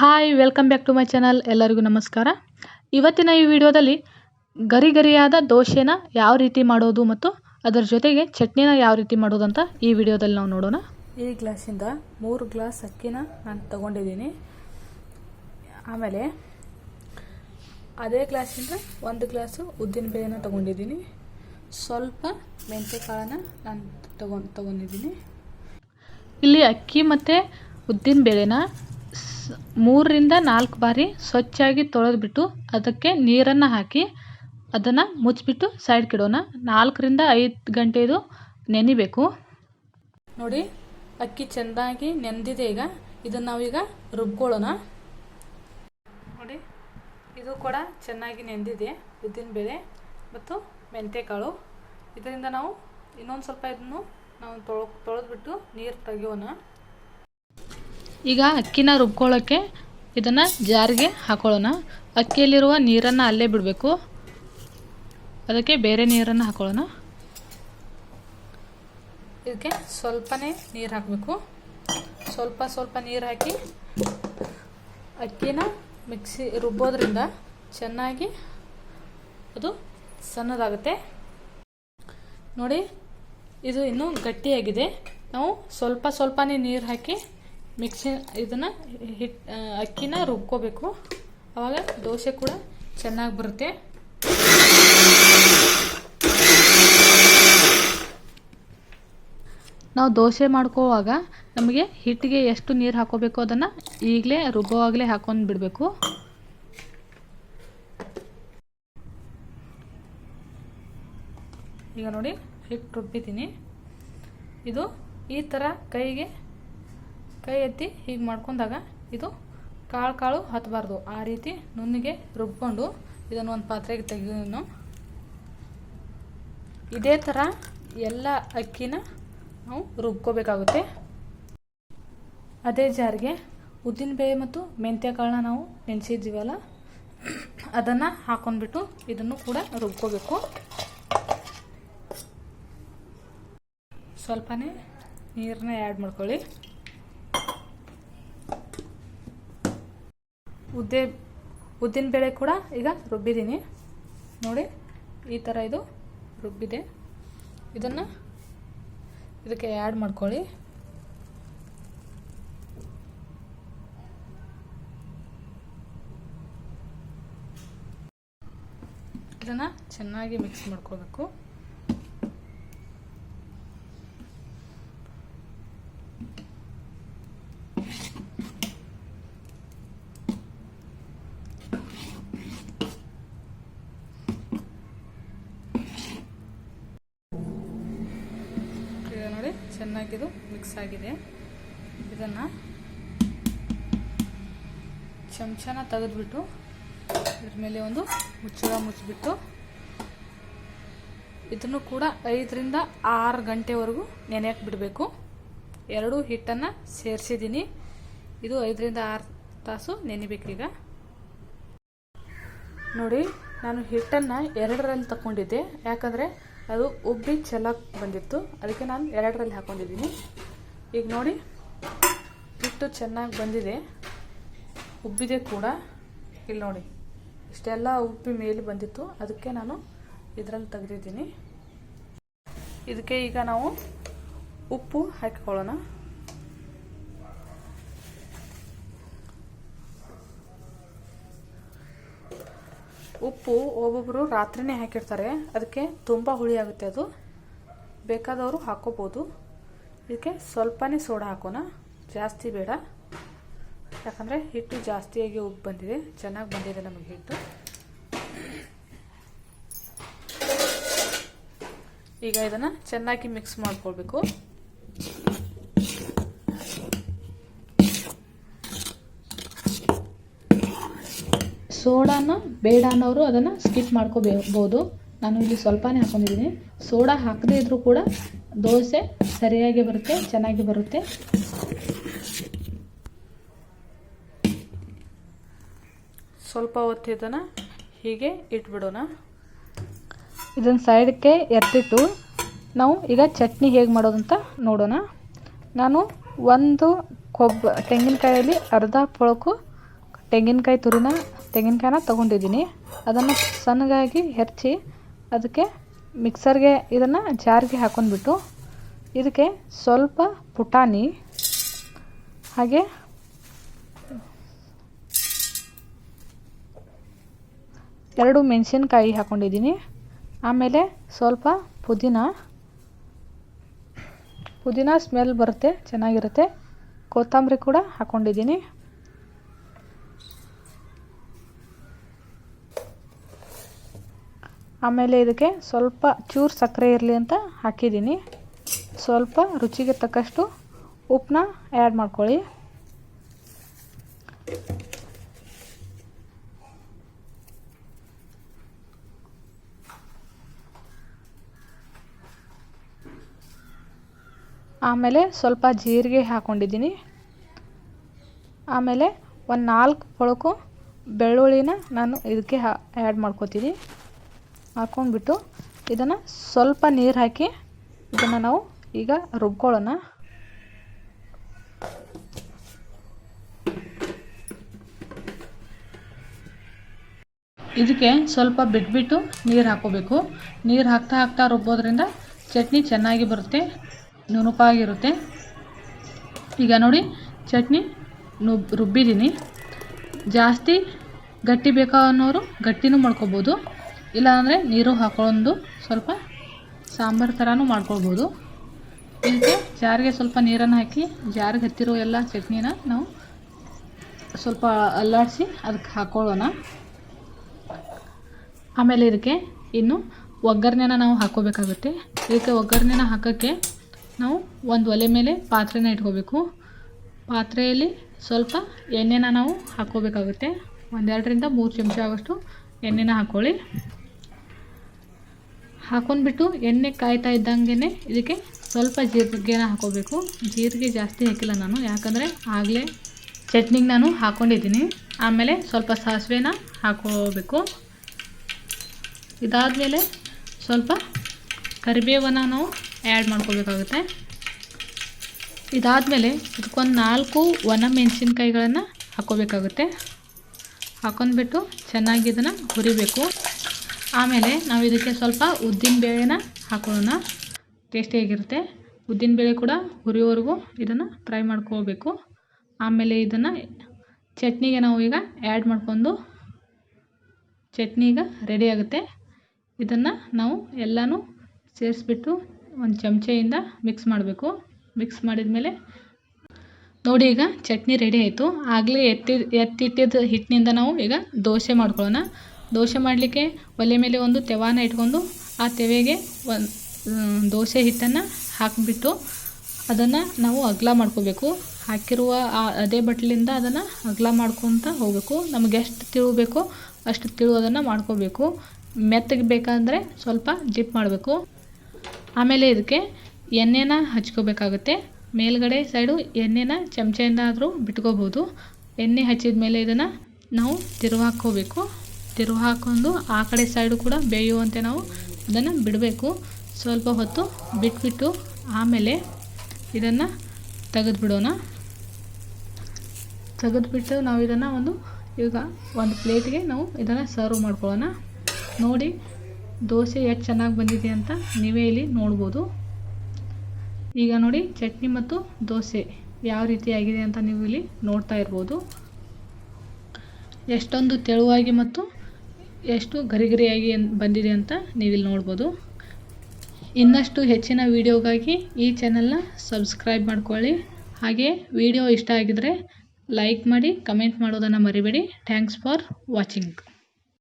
Hi welcome back to my channel ಎಲ್ಲರಿಗೂ ನಮಸ್ಕಾರ. ಇವತ್ತಿನ ಈ ವಿಡಿಯೋದಲ್ಲಿ ಗರಿ ಗರಿಯಾದ ದೋಸೆನ ಯಾವ ರೀತಿ ಮಾಡೋದು ಮತ್ತು ಅದರ ಜೊತೆಗೆ ಚಟ್ನಿನ ಯಾವ ರೀತಿ ಮಾಡೋದು ಅಂತ ಈ ವಿಡಿಯೋದಲ್ಲಿ ನಾವು ನೋಡೋಣ. ಈ ಗ್ಲಾಸಿಂದ ಮೂರು ಗ್ಲಾಸ್ ಅಕ್ಕಿನ ನಾನು ತಗೊಂಡಿದ್ದೀನಿ. ಆಮೇಲೆ ಅದೇ ಗ್ಲಾಸಿಂದ ಒಂದು ಗ್ಲಾಸು ಉದ್ದಿನ ಬೇಳೆನ ತಗೊಂಡಿದ್ದೀನಿ. ಸ್ವಲ್ಪ ಮೆಂತ್ಯ ಕಾಳನ್ನ ನಾನು ತಗೊಂಡು ತಗೊಂಡಿದ್ದೀನಿ. ಇಲ್ಲಿ ಅಕ್ಕಿ ಮತ್ತು ಉದ್ದಿನ ಬೇಳೆನ ಮೂರರಿಂದ ನಾಲ್ಕು ಬಾರಿ ಸ್ವಚ್ಛಾಗಿ ತೊಳೆದ್ಬಿಟ್ಟು ಅದಕ್ಕೆ ನೀರನ್ನು ಹಾಕಿ ಅದನ್ನು ಮುಚ್ಚಿಬಿಟ್ಟು ಸೈಡ್ಗೆ ಇಡೋಣ ನಾಲ್ಕರಿಂದ ಐದು ಗಂಟೆ ಇದು ನೆನಿಬೇಕು. ನೋಡಿ, ಅಕ್ಕಿ ಚೆಂದಾಗಿ ನೆಂದಿದೆ ಈಗ. ಇದನ್ನು ನಾವೀಗ ರುಬ್ಕೊಳ್ಳೋಣ. ನೋಡಿ, ಇದು ಕೂಡ ಚೆನ್ನಾಗಿ ನೆಂದಿದೆ ಉದ್ದಿನಬೇಳೆ ಮತ್ತು ಮೆಂತ್ಯಕಾಳು ಇದರಿಂದ ನಾವು ಇನ್ನೊಂದು ಸ್ವಲ್ಪ ಇದನ್ನು ನಾವು ತೊಳೆ, ತೊಳೆದ್ಬಿಟ್ಟು ನೀರು ತೆಗಿಯೋಣ. ಈಗ ಅಕ್ಕಿನ ರುಬ್ಕೊಳ್ಳೋಕ್ಕೆ ಇದನ್ನು ಜಾರಿಗೆ ಹಾಕೊಳ್ಳೋಣ. ಅಕ್ಕಿಯಲ್ಲಿರುವ ನೀರನ್ನು ಅಲ್ಲೇ ಬಿಡಬೇಕು. ಅದಕ್ಕೆ ಬೇರೆ ನೀರನ್ನು ಹಾಕೊಳ್ಳೋಣ. ಇದಕ್ಕೆ ಸ್ವಲ್ಪನೇ ನೀರು ಹಾಕಬೇಕು. ಸ್ವಲ್ಪ ಸ್ವಲ್ಪ ನೀರು ಹಾಕಿ ಅಕ್ಕಿನ ಮಿಕ್ಸಿ ರುಬ್ಬೋದ್ರಿಂದ ಚೆನ್ನಾಗಿ ಅದು ಸಣ್ಣದಾಗುತ್ತೆ. ನೋಡಿ, ಇದು ಇನ್ನೂ ಗಟ್ಟಿಯಾಗಿದೆ. ನಾವು ಸ್ವಲ್ಪ ಸ್ವಲ್ಪನೇ ನೀರು ಹಾಕಿ ಮಿಕ್ಸಿ ಇದನ್ನು ಹಿಟ್ ಅಕ್ಕಿನ ರುಬ್ಕೋಬೇಕು. ಆವಾಗ ದೋಸೆ ಕೂಡ ಚೆನ್ನಾಗಿ ಬರುತ್ತೆ. ನಾವು ದೋಸೆ ಮಾಡ್ಕೋವಾಗ ನಮಗೆ ಹಿಟ್ಟಿಗೆ ಎಷ್ಟು ನೀರು ಹಾಕೋಬೇಕು ಅದನ್ನು ಈಗಲೇ ರುಬ್ಬೋವಾಗಲೇ ಹಾಕೊಂಡು ಬಿಡಬೇಕು. ಈಗ ನೋಡಿ ಹಿಟ್ಟು ರುಬ್ಬಿದ್ದೀನಿ. ಇದು ಈ ಥರ ಕೈಗೆ ಕೈ ಎತ್ತಿ ಹೀಗೆ ಮಾಡ್ಕೊಂಡಾಗ ಇದು ಕಾಳು ಕಾಳು ಹತ್ತಬಾರ್ದು ಆ ರೀತಿ ನುಣ್ಣಿಗೆ ರುಬ್ಕೊಂಡು ಇದನ್ನು ಒಂದು ಪಾತ್ರೆಗೆ ತೆಗೆದು ಇದೇ ಥರ ಎಲ್ಲ ಅಕ್ಕಿನ ನಾವು ರುಬ್ಕೋಬೇಕಾಗುತ್ತೆ. ಅದೇ ಜಾರಿಗೆ ಉದ್ದಿನಬೇಳೆ ಮತ್ತು ಮೆಂತ್ಯ ಕಾಳನ್ನ ನಾವು ನೆನೆಸಿದ್ದೀವಲ್ಲ, ಅದನ್ನು ಹಾಕೊಂಡ್ಬಿಟ್ಟು ಇದನ್ನು ಕೂಡ ರುಬ್ಕೋಬೇಕು. ಸ್ವಲ್ಪನೇ ನೀರನ್ನ ಆ್ಯಡ್ ಮಾಡ್ಕೊಳ್ಳಿ. ಉದ್ದೆ, ಉದ್ದಿನ ಬೇಳೆ ಕೂಡ ಈಗ ರುಬ್ಬಿದ್ದೀನಿ. ನೋಡಿ, ಈ ಥರ ಇದು ರುಬ್ಬಿದೆ. ಇದನ್ನು ಇದಕ್ಕೆ ಆ್ಯಡ್ ಮಾಡ್ಕೊಳ್ಳಿ. ಇದನ್ನು ಚೆನ್ನಾಗಿ ಮಿಕ್ಸ್ ಮಾಡ್ಕೋಬೇಕು ಈಗ ನೋಡಿ ಚೆನ್ನಾಗಿದು ಮಿಕ್ಸ್ ಆಗಿದೆ. ಇದನ್ನು ಚಮಚನ ತೆಗೆದ್ಬಿಟ್ಟು ಇದ್ರ ಮೇಲೆ ಒಂದು ಮುಚ್ಚಳ ಮುಚ್ಚಿಬಿಟ್ಟು ಇದನ್ನು ಕೂಡ ಐದರಿಂದ ಆರು ಗಂಟೆವರೆಗೂ ನೆನೆಯಕ್ಕೆ ಬಿಡಬೇಕು. ಎರಡು ಹಿಟ್ಟನ್ನು ಸೇರಿಸಿದ್ದೀನಿ. ಇದು ಐದರಿಂದ ಆರು ತಾಸು ನೆನಿಬೇಕೀಗ. ನೋಡಿ, ನಾನು ಹಿಟ್ಟನ್ನು ಎರಡರಲ್ಲಿ ತಗೊಂಡಿದ್ದೆ ಯಾಕಂದರೆ ಅದು ಉಬ್ಬಿ ಚೆನ್ನಾಗಿ ಬಂದಿತ್ತು. ಅದಕ್ಕೆ ನಾನು ಎರಡರಲ್ಲಿ ಹಾಕೊಂಡಿದ್ದೀನಿ. ಈಗ ನೋಡಿ, ಹಿಟ್ಟು ಚೆನ್ನಾಗಿ ಬಂದಿದೆ. ಉಬ್ಬಿದೆ ಕೂಡ. ಇಲ್ಲಿ ನೋಡಿ, ಇಷ್ಟೆಲ್ಲ ಉಬ್ಬಿ ಮೇಲೆ ಬಂದಿತ್ತು. ಅದಕ್ಕೆ ನಾನು ಇದರಲ್ಲಿ ತೆಗೆದಿದ್ದೀನಿ. ಇದಕ್ಕೆ ಈಗ ನಾವು ಉಪ್ಪು ಹಾಕಿಕೊಳ್ಳೋಣ. ಉಪ್ಪು ಒಬ್ಬೊಬ್ಬರು ರಾತ್ರಿನೇ ಹಾಕಿರ್ತಾರೆ. ಅದಕ್ಕೆ ತುಂಬ ಹುಳಿ ಆಗುತ್ತೆ ಅದು. ಬೇಕಾದವರು ಹಾಕೋಬೋದು. ಇದಕ್ಕೆ ಸ್ವಲ್ಪನೇ ಸೋಡಾ ಹಾಕೋಣ. ಜಾಸ್ತಿ ಬೇಡ. ಯಾಕಂದರೆ ಹಿಟ್ಟು ಜಾಸ್ತಿಯಾಗಿ ಉಪ್ಪು ಬಂದಿದೆ. ಚೆನ್ನಾಗಿ ಬಂದಿದೆ ನಮಗೆ ಹಿಟ್ಟು. ಈಗ ಇದನ್ನು ಚೆನ್ನಾಗಿ ಮಿಕ್ಸ್ ಮಾಡ್ಕೊಳ್ಬೇಕು. ಸೋಡಾನ ಬೇಡ ಅನ್ನೋರು ಅದನ್ನು ಸ್ಕಿಪ್ ಮಾಡ್ಕೋಬೋದು ನಾನು ಇಲ್ಲಿ ಸ್ವಲ್ಪನೇ ಹಾಕೊಂಡಿದ್ದೀನಿ. ಸೋಡಾ ಹಾಕದೇ ಇದ್ರೂ ಕೂಡ ದೋಸೆ ಸರಿಯಾಗಿ ಬರುತ್ತೆ ಚೆನ್ನಾಗಿ ಬರುತ್ತೆ. ಸ್ವಲ್ಪ ಹೊತ್ತು ಇದನ್ನು ಹೀಗೆ ಇಟ್ಬಿಡೋಣ. ಇದನ್ನು ಸೈಡ್ಗೆ ಎತ್ತಿಟ್ಟು ನಾವು ಈಗ ಚಟ್ನಿ ಹೇಗೆ ಮಾಡೋದಂತ ನೋಡೋಣ. ನಾನು ಒಂದು ಕೊಬ್ಬ ತೆಂಗಿನಕಾಯಲ್ಲಿ ಅರ್ಧ ಪೊಳಕು ತೆಂಗಿನಕಾಯಿ ತುರಿನ ತೆಂಗಿನಕಾಯಿನ ತೊಗೊಂಡಿದ್ದೀನಿ. ಅದನ್ನು ಸಣ್ಣಗಾಗಿ ಹೆರ್ಚಿ ಅದಕ್ಕೆ ಮಿಕ್ಸರ್ಗೆ ಇದನ್ನು ಜಾರಿಗೆ ಹಾಕೊಂಡ್ಬಿಟ್ಟು ಇದಕ್ಕೆ ಸ್ವಲ್ಪ ಪುಟಾಣಿ, ಹಾಗೆ ಎರಡು ಮೆಣಸಿನ್ಕಾಯಿ ಹಾಕ್ಕೊಂಡಿದ್ದೀನಿ ಆಮೇಲೆ ಸ್ವಲ್ಪ ಪುದೀನ. ಪುದೀನ ಸ್ಮೆಲ್ ಬರುತ್ತೆ, ಚೆನ್ನಾಗಿರುತ್ತೆ. ಕೊತ್ತಂಬರಿ ಕೂಡ ಹಾಕ್ಕೊಂಡಿದ್ದೀನಿ ಆಮೇಲೆ ಇದಕ್ಕೆ ಸ್ವಲ್ಪ ಚೂರು ಸಕ್ಕರೆ ಇರಲಿ ಅಂತ ಹಾಕಿದ್ದೀನಿ. ಸ್ವಲ್ಪ ರುಚಿಗೆ ತಕ್ಕಷ್ಟು ಉಪ್ಪನ್ನ ಆ್ಯಡ್ ಮಾಡ್ಕೊಳ್ಳಿ. ಆಮೇಲೆ ಸ್ವಲ್ಪ ಜೀರಿಗೆ ಹಾಕ್ಕೊಂಡಿದ್ದೀನಿ ಆಮೇಲೆ ಒಂದು ನಾಲ್ಕು ಪೊಳಕು ಬೆಳ್ಳುಳ್ಳಿನ ನಾನು ಇದಕ್ಕೆ ಹಾ ಆ್ಯಡ್ ಮಾಡ್ಕೊತೀನಿ. ಹಾಕ್ಕೊಂಡ್ಬಿಟ್ಟು ಇದನ್ನು ಸ್ವಲ್ಪ ನೀರು ಹಾಕಿ ಇದನ್ನು ನಾವು ಈಗ ರುಬ್ಕೊಳ್ಳೋಣ. ಇದಕ್ಕೆ ಸ್ವಲ್ಪ ಬಿಟ್ಬಿಟ್ಟು ನೀರು ಹಾಕೋಬೇಕು. ನೀರು ಹಾಕ್ತಾ ಹಾಕ್ತಾ ರುಬ್ಬೋದ್ರಿಂದ ಚಟ್ನಿ ಚೆನ್ನಾಗಿ ಬರುತ್ತೆ, ನುಣುಪಾಗಿರುತ್ತೆ. ಈಗ ನೋಡಿ, ಚಟ್ನಿ ನುಬ್, ರುಬ್ಬಿದ್ದೀನಿ. ಜಾಸ್ತಿ ಗಟ್ಟಿ ಬೇಕಾ ಅನ್ನೋರು ಗಟ್ಟಿನೂ ಮಾಡ್ಕೊಬೋದು. ಇಲ್ಲಾಂದರೆ ನೀರು ಹಾಕೊಂಡು ಸ್ವಲ್ಪ ಸಾಂಬಾರು ಥರನೂ ಮಾಡ್ಕೊಳ್ಬೋದು. ಇದಕ್ಕೆ ಜಾರಿಗೆ ಸ್ವಲ್ಪ ನೀರನ್ನು ಹಾಕಿ ಜಾರಿಗೆ ಹತ್ತಿರೋ ಎಲ್ಲ ಚಟ್ನಿನ ನಾವು ಸ್ವಲ್ಪ ಅಲ್ಲಾಡಿಸಿ ಅದಕ್ಕೆ ಹಾಕ್ಕೊಳ್ಳೋಣ ಆಮೇಲೆ ಇದಕ್ಕೆ ಇನ್ನು ಒಗ್ಗರಣೆನ ನಾವು ಹಾಕ್ಕೋಬೇಕಾಗುತ್ತೆ. ಇದಕ್ಕೆ ಒಗ್ಗರಣೆನ ಹಾಕೋಕ್ಕೆ ನಾವು ಒಂದು ಒಲೆ ಮೇಲೆ ಪಾತ್ರೆನ ಇಟ್ಕೋಬೇಕು. ಪಾತ್ರೆಯಲ್ಲಿ ಸ್ವಲ್ಪ ಎಣ್ಣೆನ ನಾವು ಹಾಕ್ಕೋಬೇಕಾಗುತ್ತೆ. ಒಂದೆರಡರಿಂದ ಮೂರು ಚಮಚ ಆಗೋಷ್ಟು ಎಣ್ಣೆನ ಹಾಕ್ಕೊಳ್ಳಿ ಹಾಕೊಂಡ್ಬಿಟ್ಟು ಎಣ್ಣೆ ಕಾಯ್ತಾ ಇದ್ದಂಗೆ ಇದಕ್ಕೆ ಸ್ವಲ್ಪ ಜೀರಿಗೆನ ಹಾಕೋಬೇಕು. ಜೀರಿಗೆ ಜಾಸ್ತಿ ಹಾಕಿಲ್ಲ ನಾನು, ಯಾಕಂದರೆ ಆಗಲೇ ಚಟ್ನಿಗೆ ನಾನು ಹಾಕ್ಕೊಂಡಿದ್ದೀನಿ ಆಮೇಲೆ ಸ್ವಲ್ಪ ಸಾಸಿವೆನ ಹಾಕೋಬೇಕು. ಇದಾದಮೇಲೆ ಸ್ವಲ್ಪ ಕರಿಬೇವನ್ನು ನಾವು ಆ್ಯಡ್ ಮಾಡ್ಕೋಬೇಕಾಗುತ್ತೆ. ಇದಾದಮೇಲೆ ಇದಕ್ಕೊಂದು ನಾಲ್ಕು ಒಣ ಮೆಣಸಿನ್ಕಾಯಿಗಳನ್ನು ಹಾಕ್ಕೋಬೇಕಾಗುತ್ತೆ ಹಾಕೊಂಡ್ಬಿಟ್ಟು ಚೆನ್ನಾಗಿ ಇದನ್ನು ಹುರಿಬೇಕು. ಆಮೇಲೆ ನಾವು ಇದಕ್ಕೆ ಸ್ವಲ್ಪ ಉದ್ದಿನ ಬೇಳೆನ ಹಾಕೊಳ್ಳೋಣ ಟೇಸ್ಟಿಯಾಗಿರುತ್ತೆ ಉದ್ದಿನ ಬೇಳೆ ಕೂಡ ಹುರಿಯೋವರೆಗೂ ಇದನ್ನು ಫ್ರೈ ಮಾಡ್ಕೋಬೇಕು. ಆಮೇಲೆ ಇದನ್ನು ಚಟ್ನಿಗೆ ನಾವು ಈಗ ಆ್ಯಡ್ ಮಾಡ್ಕೊಂಡು ಚಟ್ನಿ ಈಗ ರೆಡಿ ಆಗುತ್ತೆ. ಇದನ್ನು ನಾವು ಎಲ್ಲನೂ ಸೇರಿಸ್ಬಿಟ್ಟು ಒಂದು ಚಮಚೆಯಿಂದ ಮಿಕ್ಸ್ ಮಾಡಬೇಕು. ಮಿಕ್ಸ್ ಮಾಡಿದ ಮೇಲೆ ನೋಡಿ ಈಗ ಚಟ್ನಿ ರೆಡಿ ಆಯಿತು. ಆಗಲೇ ಎತ್ತಿ, ಎತ್ತಿಟ್ಟಿದ್ದ ಹಿಟ್ಟಿನಿಂದ ನಾವು ಈಗ ದೋಸೆ ಮಾಡ್ಕೊಳ್ಳೋಣ. ದೋಸೆ ಮಾಡಲಿಕ್ಕೆ ಒಲೆ ಮೇಲೆ ಒಂದು ತೆವಾನ ಇಟ್ಕೊಂಡು ಆ ತೆವೆಗೆ ಒಂದು ದೋಸೆ ಹಿಟ್ಟನ್ನು ಹಾಕಿಬಿಟ್ಟು ಅದನ್ನು ನಾವು ಅಗಲ ಮಾಡ್ಕೋಬೇಕು. ಹಾಕಿರುವ ಆ ಅದೇ ಬಟ್ಲಿಂದ ಅದನ್ನು ಅಗಲ ಮಾಡ್ಕೊತ ಹೋಗಬೇಕು. ನಮಗೆ ಎಷ್ಟು ಅಷ್ಟು ತಿಳು ಅದನ್ನು ಮಾಡ್ಕೋಬೇಕು. ಮೆತ್ತಗೆ ಬೇಕಂದರೆ ಸ್ವಲ್ಪ ಜಿಪ್ ಮಾಡಬೇಕು. ಆಮೇಲೆ ಇದಕ್ಕೆ ಎಣ್ಣೆನ ಹಚ್ಕೋಬೇಕಾಗುತ್ತೆ. ಮೇಲ್ಗಡೆ ಸೈಡು ಎಣ್ಣೆನ ಚಮಚೆಯಿಂದ ಆದರೂ ಬಿಟ್ಕೋಬೋದು. ಎಣ್ಣೆ ಹಚ್ಚಿದ ಮೇಲೆ ಇದನ್ನು ನಾವು ತಿರುವಾಕೋಬೇಕು ತಿರುವು ಹಾಕೊಂಡು ಆ ಕಡೆ ಸೈಡು ಕೂಡ ಬೇಯುವಂತೆ ನಾವು ಅದನ್ನು ಬಿಡಬೇಕು. ಸ್ವಲ್ಪ ಹೊತ್ತು ಬಿಟ್ಬಿಟ್ಟು ಆಮೇಲೆ ಇದನ್ನು ತೆಗೆದುಬಿಡೋಣ. ತೆಗೆದುಬಿಟ್ಟು ನಾವು ಇದನ್ನು ಒಂದು ಈಗ ಒಂದು ಪ್ಲೇಟ್ಗೆ ನಾವು ಇದನ್ನು ಸರ್ವ್ ಮಾಡ್ಕೊಳ್ಳೋಣ. ನೋಡಿ, ದೋಸೆ ಎಷ್ಟು ಚೆನ್ನಾಗಿ ಬಂದಿದೆ ಅಂತ ನೀವೇ ಇಲ್ಲಿ ನೋಡ್ಬೋದು. ಈಗ ನೋಡಿ, ಚಟ್ನಿ ಮತ್ತು ದೋಸೆ ಯಾವ ರೀತಿ ಆಗಿದೆ ಅಂತ ನೀವು ಇಲ್ಲಿ ನೋಡ್ತಾ ಇರ್ಬೋದು. ಎಷ್ಟೊಂದು ತೆಳುವಾಗಿ ಮತ್ತು ಎಷ್ಟು ಗರಿಗರಿಯಾಗಿ ಬಂದಿದೆ ಅಂತ ನೀವಿಲ್ಲಿ ನೋಡ್ಬೋದು. ಇನ್ನಷ್ಟು ಹೆಚ್ಚಿನ ವೀಡಿಯೋಗಾಗಿ ಈ ಚಾನಲ್ನ ಸಬ್ಸ್ಕ್ರೈಬ್ ಮಾಡ್ಕೊಳ್ಳಿ. ಹಾಗೆ ವಿಡಿಯೋ ಇಷ್ಟ ಆಗಿದರೆ ಲೈಕ್ ಮಾಡಿ, ಕಮೆಂಟ್ ಮಾಡೋದನ್ನು ಮರಿಬೇಡಿ. Thanks for watching.